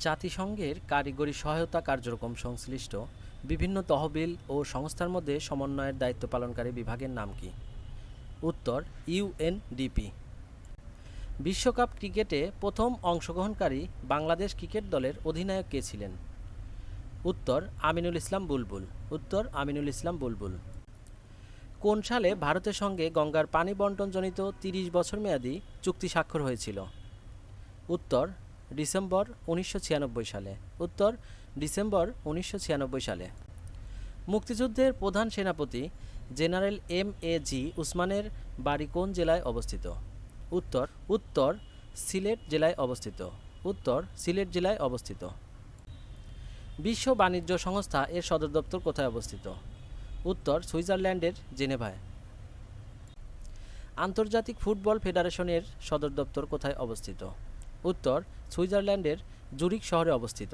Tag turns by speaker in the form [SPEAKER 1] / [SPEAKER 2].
[SPEAKER 1] জাতিসংঘের কারিগরি সহায়তা কার্যক্রম সংশ্লিষ্ট বিভিন্ন তহবিল ও সংস্থার মধ্যে সমন্বয়ের দায়িত্ব পালনকারী বিভাগের নাম কি? উত্তর ইউএনডিপি বিশ্বকাপ ক্রিকেটে প্রথম অংশগ্রহণকারী বাংলাদেশ ক্রিকেট দলের অধিনায়ক কে ছিলেন? উত্তর, আমিনুল ইসলাম বুলবুল। উত্তর, আমিনুল ইসলাম বুলবুল। কোন সালে ভারতের সঙ্গে গঙ্গার পানি বন্টনজনিত তিরিশ বছর মেয়াদী চুক্তি স্বাক্ষর হয়েছিল? উত্তর ডিসেম্বর উনিশশো ছিয়ানব্বই সালে। উত্তর, ডিসেম্বর উনিশশো ছিয়ানব্বই সালে। মুক্তিযুদ্ধের প্রধান সেনাপতি জেনারেল এম এ জি উসমানের বাড়ি কোন জেলায় অবস্থিত? উত্তর উত্তর সিলেট জেলায় অবস্থিত। উত্তর সিলেট জেলায় অবস্থিত। বিশ্ব বাণিজ্য সংস্থা এর সদর দপ্তর কোথায় অবস্থিত? উত্তর সুইজারল্যান্ডের জেনেভায়। আন্তর্জাতিক ফুটবল ফেডারেশনের সদর দপ্তর কোথায় অবস্থিত? উত্তর সুইজারল্যান্ডের জুরিক শহরে অবস্থিত।